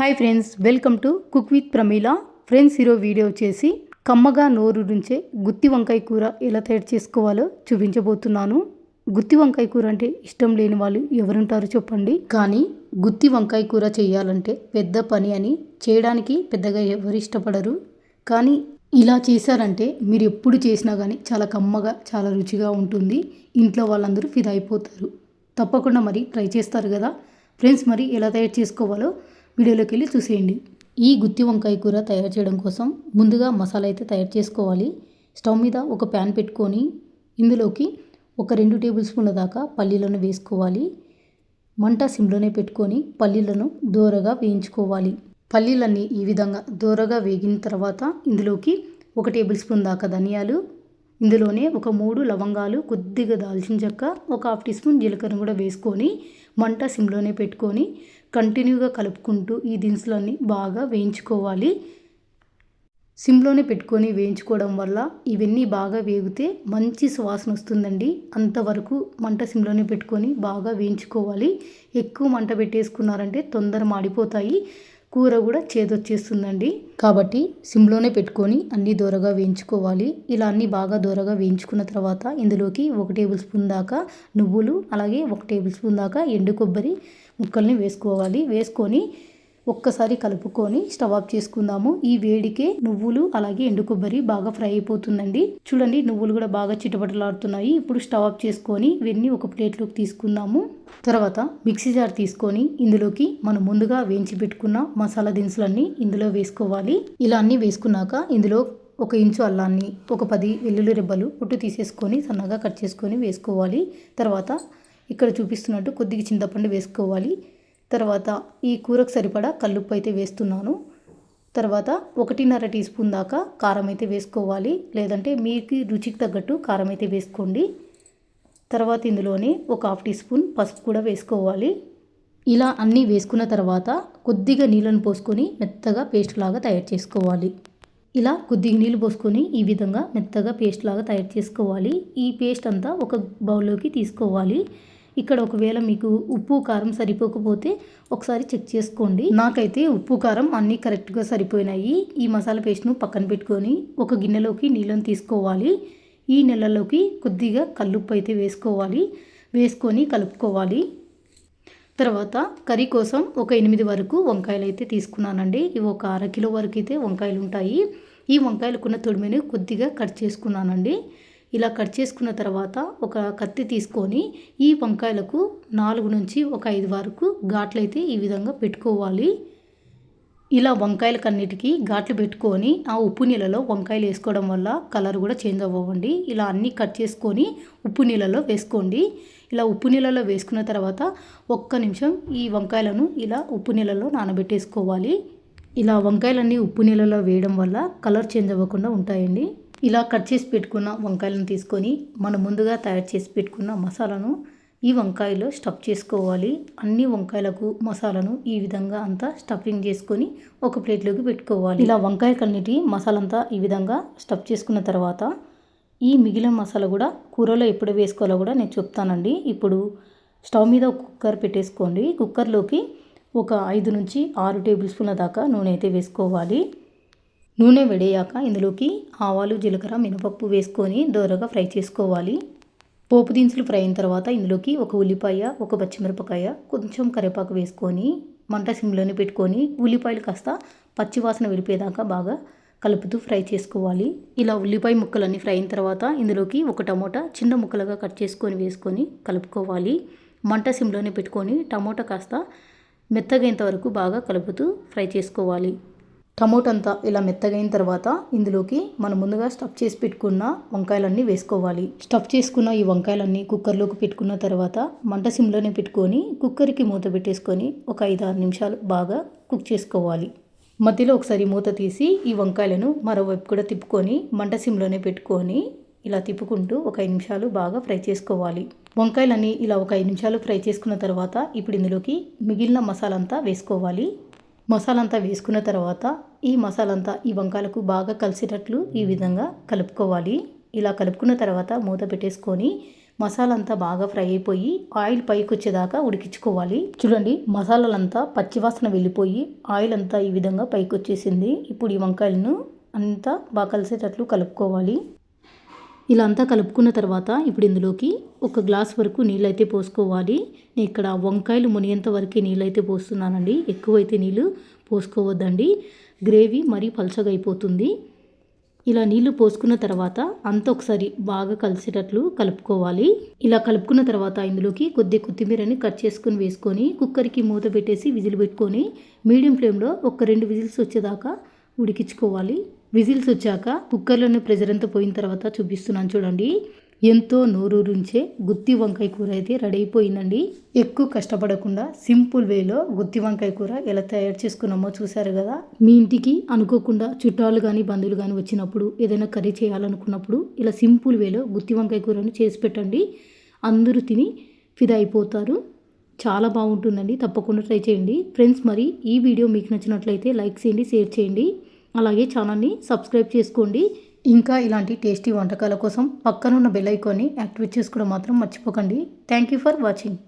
Hi friends welcome to cook with Pramila. Friends ఈరోజు video వచ్చేసి కమ్మగా నోరు నుంచే గుత్తి వంకాయ కూర ఎలా తయారు చేసుకోవాలో చూపించబోతున్నాను. గుత్తి వంకాయ కూర అంటే ఇష్టం లేని వాళ్ళు ఎవరుంటారో చెప్పండి. కానీ గుత్తి వంకాయ కూర చేయాలంటే పెద్ద పని అని చేయడానికి పెద్దగా ఎవరు ఇష్టపడరు. కానీ ఇలా చేశారంటే మీరు ఎప్పుడు చేసినా కానీ చాలా కమ్మగా చాలా రుచిగా ఉంటుంది. ఇంట్లో వాళ్ళందరూ ఫిదా అయిపోతారు. తప్పకుండా మరి ట్రై చేస్తారు కదా. ఫ్రెండ్స్ మరి ఎలా తయారు చేసుకోవాలో వీడియోలోకి వెళ్ళి చూసేయండి. ఈ గుత్తి వంకాయ కూర తయారు చేయడం కోసం ముందుగా మసాలా అయితే తయారు చేసుకోవాలి. స్టవ్ మీద ఒక ప్యాన్ పెట్టుకొని ఇందులోకి ఒక రెండు టేబుల్ స్పూన్ల దాకా పల్లీలను వేసుకోవాలి. మంట సిమ్లోనే పెట్టుకొని పల్లీలను దోరగా వేయించుకోవాలి. పల్లీలన్నీ ఈ విధంగా దోరగా వేగిన తర్వాత ఇందులోకి ఒక టేబుల్ స్పూన్ దాకా ధనియాలు ఇందులోనే ఒక మూడు లవంగాలు కొద్దిగా దాల్చిన చెక్క ఒక హాఫ్ టీ స్పూన్ జీలకర్ర కూడా వేసుకొని మంట సిమ్లోనే పెట్టుకొని కంటిన్యూగా కలుపుకుంటూ ఈ దినుసులన్నీ బాగా వేయించుకోవాలి. సిమ్లోనే పెట్టుకొని వేయించుకోవడం వల్ల ఇవన్నీ బాగా వేగితే మంచి సువాసన వస్తుందండి. అంతవరకు మంట సిమ్లోనే పెట్టుకొని బాగా వేయించుకోవాలి. ఎక్కువ మంట పెట్టేసుకున్నారంటే తొందర మాడిపోతాయి కూర కూడా చేదొచ్చేస్తుందండి. కాబట్టి సిమ్లోనే పెట్టుకొని అన్నీ దూరగా వేయించుకోవాలి. ఇలా అన్నీ బాగా దూరగా వేయించుకున్న తర్వాత ఇందులోకి ఒక టేబుల్ స్పూన్ దాకా నువ్వులు అలాగే ఒక టేబుల్ స్పూన్ దాకా ఎండు కొబ్బరి ముక్కల్ని వేసుకోవాలి. వేసుకొని ఒక్కసారి కలుపుకొని స్టవ్ ఆఫ్ చేసుకుందాము. ఈ వేడికే నువ్వులు అలాగే ఎండు కొబ్బరి బాగా ఫ్రై అయిపోతుందండి. చూడండి నువ్వులు కూడా బాగా చిటపటలాడుతున్నాయి. ఇప్పుడు స్టవ్ ఆఫ్ చేసుకొని ఇవన్నీ ఒక ప్లేట్లోకి తీసుకుందాము. తర్వాత మిక్సీ జార్ తీసుకొని ఇందులోకి మనం ముందుగా వేయించి పెట్టుకున్న మసాలా దినుసులన్నీ ఇందులో వేసుకోవాలి. ఇలా అన్నీ వేసుకున్నాక ఇందులో ఒక ఇంచు అల్లాన్ని ఒక పది వెల్లుల్లి రెబ్బలు పొట్టు తీసేసుకొని సన్నగా కట్ చేసుకొని వేసుకోవాలి. తర్వాత ఇక్కడ చూపిస్తున్నట్టు కొద్దిగా చింతపండు వేసుకోవాలి. తర్వాత ఈ కూరకు సరిపడా కల్లుప్పు అయితే వేస్తున్నాను. తర్వాత ఒకటిన్నర టీ స్పూన్ దాకా కారం అయితే వేసుకోవాలి. లేదంటే మీకు రుచికి తగ్గట్టు కారం అయితే వేసుకోండి. తర్వాత ఇందులోనే ఒక హాఫ్ టీ స్పూన్ పసుపు కూడా వేసుకోవాలి. ఇలా అన్నీ వేసుకున్న తర్వాత కొద్దిగా నీళ్ళను పోసుకొని మెత్తగా పేస్ట్ లాగా తయారు చేసుకోవాలి. ఇలా కొద్దిగా నీళ్ళు పోసుకొని ఈ విధంగా మెత్తగా పేస్ట్ లాగా తయారు చేసుకోవాలి. ఈ పేస్ట్ అంతా ఒక బౌల్లోకి తీసుకోవాలి. ఇక్కడ ఒకవేళ మీకు ఉప్పు కారం సరిపోకపోతే ఒకసారి చెక్ చేసుకోండి. నాకైతే ఉప్పు కారం అన్నీ కరెక్ట్గా సరిపోయినాయి. ఈ మసాలా పేస్ట్ను పక్కన పెట్టుకొని ఒక గిన్నెలోకి నీళ్ళని తీసుకోవాలి. ఈ నెలలోకి కొద్దిగా కల్లుప్పు అయితే వేసుకోవాలి. వేసుకొని కలుపుకోవాలి. తర్వాత కర్రీ కోసం ఒక ఎనిమిది వరకు వంకాయలు అయితే తీసుకున్నానండి. ఇవి ఒక అర కిలో వరకు అయితే వంకాయలు ఉంటాయి. ఈ వంకాయలకున్న తొడిమిని కొద్దిగా కట్ చేసుకున్నానండి. ఇలా కట్ చేసుకున్న తర్వాత ఒక కత్తి తీసుకొని ఈ వంకాయలకు నాలుగు నుంచి ఒక ఐదు వరకు ఘాట్లు అయితే ఈ విధంగా పెట్టుకోవాలి. ఇలా వంకాయలకన్నిటికీ ఘాట్లు పెట్టుకొని ఆ ఉప్పు నీళ్ళలో వంకాయలు వేసుకోవడం వల్ల కలర్ కూడా చేంజ్ అవ్వండి. ఇలా అన్నీ కట్ చేసుకొని ఉప్పు నీళ్ళలో వేసుకోండి. ఇలా ఉప్పు నీళ్ళలో వేసుకున్న తర్వాత ఒక్క నిమిషం ఈ వంకాయలను ఇలా ఉప్పు నీళ్ళలో నానబెట్టేసుకోవాలి. ఇలా వంకాయలన్నీ ఉప్పు నీళ్ళలో వేయడం వల్ల కలర్ చేంజ్ అవ్వకుండా ఉంటాయండి. ఇలా కట్ చేసి పెట్టుకున్న వంకాయలను తీసుకొని మనం ముందుగా తయారు చేసి పెట్టుకున్న మసాలాను ఈ వంకాయలో స్టఫ్ చేసుకోవాలి. అన్ని వంకాయలకు మసాలాను ఈ విధంగా అంతా స్టఫింగ్ చేసుకొని ఒక ప్లేట్లోకి పెట్టుకోవాలి. ఇలా వంకాయ కన్నిటి మసాలా అంతా ఈ విధంగా స్టఫ్ చేసుకున్న తర్వాత ఈ మిగిలిన మసాలా కూడా కూరలో ఎప్పుడు వేసుకోవాలో కూడా నేను చెప్తానండి. ఇప్పుడు స్టవ్ మీద ఒక కుక్కర్ పెట్టేసుకోండి. కుక్కర్లోకి ఒక ఐదు నుంచి ఆరు టేబుల్ స్పూన్ల దాకా నూనె అయితే వేసుకోవాలి. నూనె వేడయ్యాక ఇందులోకి ఆవాలు జీలకర్ర మినపప్పు వేసుకొని దోరగా ఫ్రై చేసుకోవాలి. పోపు దినుసులు ఫ్రై అయిన తర్వాత ఇందులోకి ఒక ఉల్లిపాయ ఒక పచ్చిమిరపకాయ కొంచెం కరివేపాకు వేసుకొని మంట సిమ్లోనే పెట్టుకొని ఉల్లిపాయలు కాస్త పచ్చివాసన విడిపేదాకా బాగా కలుపుతూ ఫ్రై చేసుకోవాలి. ఇలా ఉల్లిపాయ ముక్కలన్నీ ఫ్రై అయిన తర్వాత ఇందులోకి ఒక టమోటా చిన్న ముక్కలుగా కట్ చేసుకొని వేసుకొని కలుపుకోవాలి. మంట సిమ్లోనే పెట్టుకొని టమోటా కాస్త మెత్తగైనంత వరకు బాగా కలుపుతూ ఫ్రై చేసుకోవాలి. టమోటా అంతా ఇలా మెత్తగైన తర్వాత ఇందులోకి మనం ముందుగా స్టఫ్ చేసి పెట్టుకున్న వంకాయలన్నీ వేసుకోవాలి. స్టఫ్ చేసుకున్న ఈ వంకాయలన్నీ కుక్కర్లోకి పెట్టుకున్న తర్వాత మంట సిమ్లోనే పెట్టుకొని కుక్కర్కి మూత పెట్టేసుకొని ఒక ఐదు ఆరు నిమిషాలు బాగా కుక్ చేసుకోవాలి. మధ్యలో ఒకసారి మూత తీసి ఈ వంకాయలను మరోవైపు కూడా తిప్పుకొని మంట సిమ్లోనే పెట్టుకొని ఇలా తిప్పుకుంటూ ఒక ఐదు నిమిషాలు బాగా ఫ్రై చేసుకోవాలి. వంకాయలన్నీ ఇలా ఒక ఐదు నిమిషాలు ఫ్రై చేసుకున్న తర్వాత ఇప్పుడు ఇందులోకి మిగిలిన మసాలా అంతా వేసుకోవాలి. మసాలా అంతా వేసుకున్న తర్వాత ఈ మసాలా అంతా ఈ వంకాయలకు బాగా కలిసేటట్లు ఈ విధంగా కలుపుకోవాలి. ఇలా కలుపుకున్న తర్వాత మూత పెట్టేసుకొని మసాలా అంతా బాగా ఫ్రై అయిపోయి ఆయిల్ పైకి వచ్చేదాకా ఉడికించుకోవాలి. చూడండి మసాలాలంతా పచ్చివాసన వెళ్ళిపోయి ఆయిల్ అంతా ఈ విధంగా పైకి వచ్చేసింది. ఇప్పుడు ఈ వంకాయలను అంతా బాగా కలిసేటట్లు కలుపుకోవాలి. ఇలా అంతా కలుపుకున్న తర్వాత ఇప్పుడు ఇందులోకి ఒక గ్లాస్ వరకు నీళ్ళైతే పోసుకోవాలి. నేను ఇక్కడ వంకాయలు మునిగేంత వరకు నీళ్ళైతే పోస్తున్నానండి. ఎక్కువైతే నీళ్ళు పోసుకోవద్దండి. గ్రేవీ మరీ పలచగా అయిపోతుంది. ఇలా నీళ్ళు పోసుకున్న తర్వాత అంత ఒకసారి బాగా కలిసేటట్లు కలుపుకోవాలి. ఇలా కలుపుకున్న తర్వాత ఇందులోకి కొద్ది కొత్తిమీరని కట్ చేసుకుని వేసుకొని కుక్కర్కి మూత పెట్టేసి విజిల్ పెట్టుకొని మీడియం ఫ్లేమ్లో ఒక రెండు విజిల్స్ వచ్చేదాకా ఉడికించుకోవాలి. విజిల్స్ వచ్చాక కుక్కర్లోనే ప్రెజర్ అంతా పోయిన తర్వాత చూపిస్తున్నాను చూడండి. ఎంతో నోరూరుంచే గుత్తి వంకాయ కూర అయితే రెడీ అయిపోయిందండి. ఎక్కువ కష్టపడకుండా సింపుల్ వేలో గుత్తి వంకాయ కూర ఎలా తయారు చేసుకున్నామో చూసారు కదా. మీ ఇంటికి అనుకోకుండా చుట్టాలు కానీ బంధువులు కానీ వచ్చినప్పుడు ఏదైనా కర్రీ చేయాలనుకున్నప్పుడు ఇలా సింపుల్ వేలో గుత్తి వంకాయ కూరను చేసి పెట్టండి. అందరూ తిని ఫిదా అయిపోతారు. చాలా బాగుంటుందండి. తప్పకుండా ట్రై చేయండి. ఫ్రెండ్స్ మరి ఈ వీడియో మీకు నచ్చినట్లయితే లైక్ చేయండి షేర్ చేయండి. అలాగే ఛానల్ని సబ్స్క్రైబ్ చేసుకోండి. ఇంకా ఇలాంటి టేస్టీ వంటకాల కోసం పక్కనున్న బెల్ ఐకాన్ని యాక్టివేట్ చేసుకోవడం మాత్రం మర్చిపోకండి. Thank you for watching.